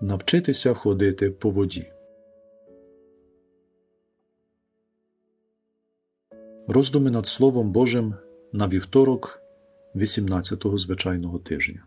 Навчитися ходити по воді. Роздуми над Словом Божим на вівторок 18-го звичайного тижня.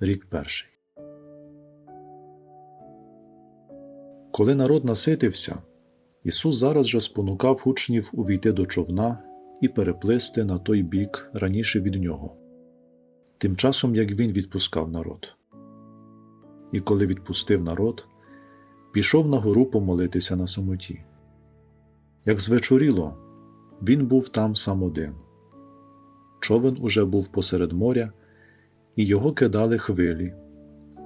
Рік перший. Коли народ наситився, Ісус зараз же спонукав учнів увійти до човна і переплисти на той бік раніше від нього, тим часом як Він відпускав народ. І коли відпустив народ, пішов на гору помолитися на самоті. Як звечоріло, він був там сам один. Човен уже був посеред моря, і його кидали хвилі,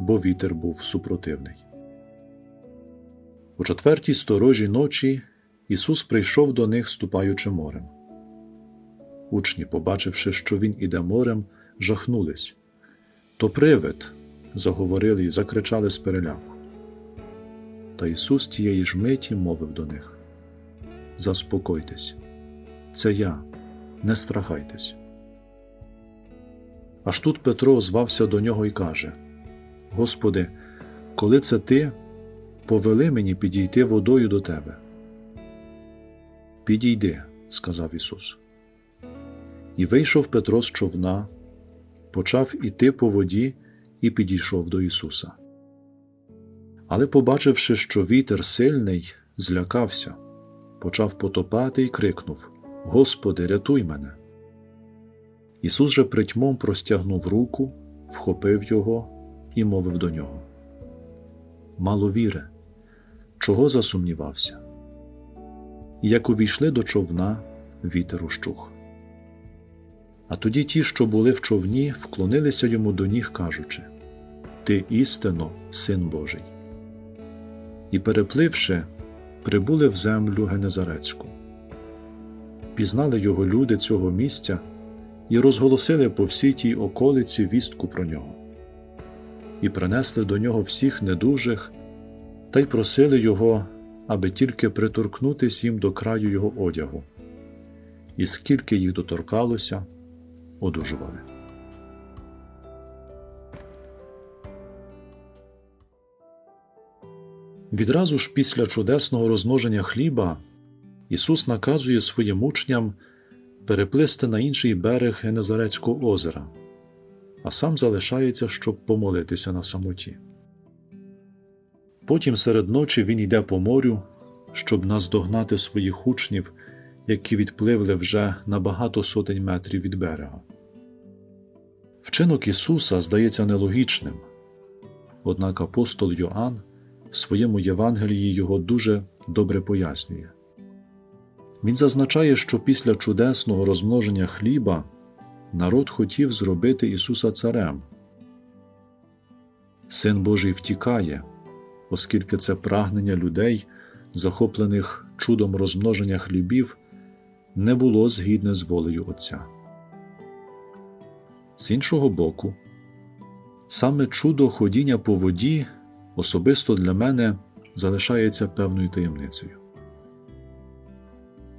бо вітер був супротивний. У четвертій сторожій ночі Ісус прийшов до них, ступаючи морем. Учні, побачивши, що Він іде морем, жахнулись. То привид, заговорили і закричали з переляку. Та Ісус тієї ж миті мовив до них: Заспокойтесь, це я, не страхайтесь. Аж тут Петро звався до нього і каже: Господи, коли це ти, повели мені підійти водою до тебе. Підійди, сказав Ісус. І вийшов Петро з човна, почав іти по воді і підійшов до Ісуса. Але, побачивши, що вітер сильний, злякався, почав потопати і крикнув Господи, рятуй мене. Ісус же притьмом простягнув руку, вхопив його і мовив до нього: Мало віри, чого засумнівався? І як увійшли до човна, вітер ущух. А тоді ті, що були в човні, вклонилися йому до ніг, кажучи Ти істинно, син Божий. І, перепливши, прибули в землю Генезарецьку. Пізнали його люди цього місця і розголосили по всій тій околиці вістку про нього, і принесли до нього всіх недужих та й просили його, аби тільки приторкнутись їм до краю його одягу, і скільки їх доторкалося, одужували. Відразу ж після чудесного розмноження хліба Ісус наказує своїм учням переплисти на інший берег Генезарецького озера, а сам залишається, щоб помолитися на самоті. Потім серед ночі він йде по морю, щоб наздогнати своїх учнів, які відпливли вже на багато сотень метрів від берега. Вчинок Ісуса здається нелогічним, однак апостол Йоанн в своєму Євангелії його дуже добре пояснює. Він зазначає, що після чудесного розмноження хліба народ хотів зробити Ісуса Царем. Син Божий втікає, оскільки це прагнення людей, захоплених чудом розмноження хлібів, не було згідне з волею Отця. З іншого боку, саме чудо ходіння по воді особисто для мене залишається певною таємницею.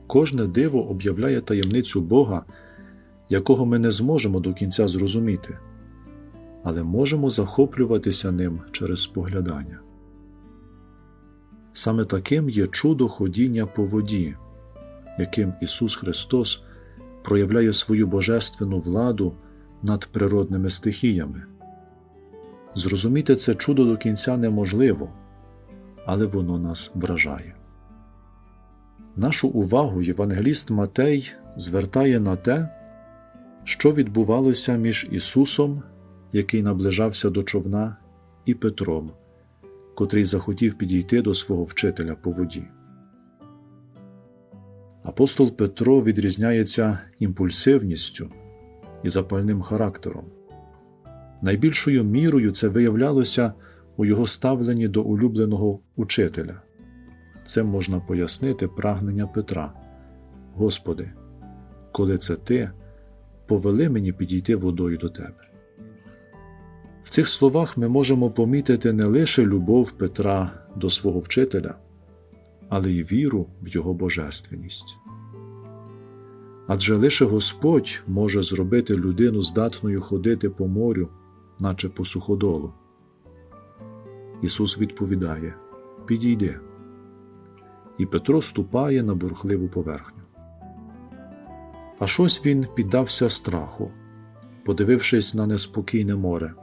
Кожне диво об'являє таємницю Бога, якого ми не зможемо до кінця зрозуміти, але можемо захоплюватися ним через споглядання. Саме таким є чудо ходіння по воді, яким Ісус Христос проявляє свою божественну владу над природними стихіями. Зрозуміти це чудо до кінця неможливо, але воно нас вражає. Нашу увагу Євангеліст Матей звертає на те, що відбувалося між Ісусом, який наближався до човна, і Петром, котрий захотів підійти до свого вчителя по воді. Апостол Петро відрізняється імпульсивністю і запальним характером. Найбільшою мірою це виявлялося у його ставленні до улюбленого учителя. Це можна пояснити прагнення Петра. Господи, коли це Ти, повели мені підійти водою до Тебе. В цих словах ми можемо помітити не лише любов Петра до свого вчителя, але й віру в Його божественність. Адже лише Господь може зробити людину здатною ходити по морю, наче по суходолу. Ісус відповідає Підійди. І Петро ступає на бурхливу поверхню. А щось він піддався страху, подивившись на неспокійне море.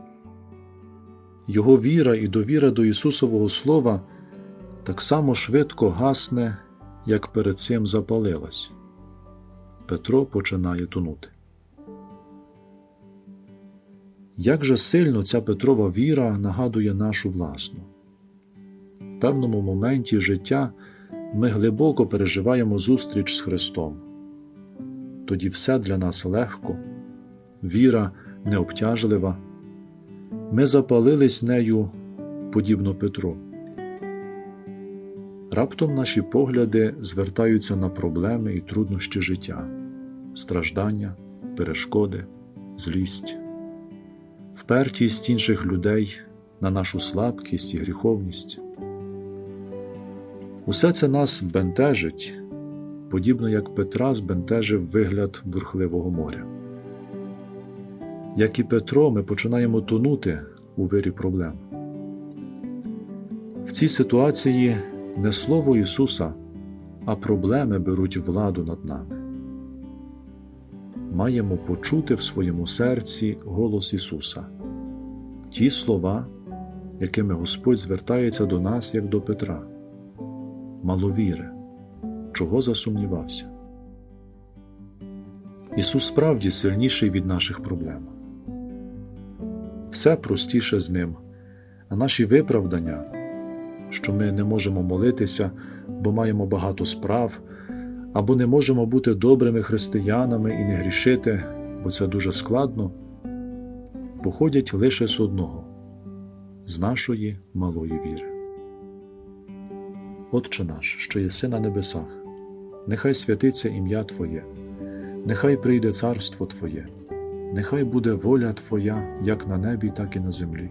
Його віра і довіра до Ісусового Слова так само швидко гасне, як перед цим запалилась. Петро починає тонути. Як же сильно ця Петрова віра нагадує нашу власну. В певному моменті життя ми глибоко переживаємо зустріч з Христом. Тоді все для нас легко, віра необтяжлива. Ми запалились нею, подібно Петру. Раптом наші погляди звертаються на проблеми і труднощі життя, страждання, перешкоди, злість, впертість інших людей на нашу слабкість і гріховність. Усе це нас бентежить, подібно як Петра збентежив вигляд бурхливого моря. Як і Петро, ми починаємо тонути у вирі проблем. В цій ситуації не слово Ісуса, а проблеми беруть владу над нами. Маємо почути в своєму серці голос Ісуса, ті слова, якими Господь звертається до нас, як до Петра. Маловіри, чого засумнівався. Ісус справді сильніший від наших проблем. Все простіше з ним, а наші виправдання, що ми не можемо молитися, бо маємо багато справ, або не можемо бути добрими християнами і не грішити, бо це дуже складно, походять лише з одного з нашої малої віри. Отче наш, що єси на небесах, нехай святиться ім'я Твоє, нехай прийде царство Твоє, нехай буде воля Твоя як на небі, так і на землі.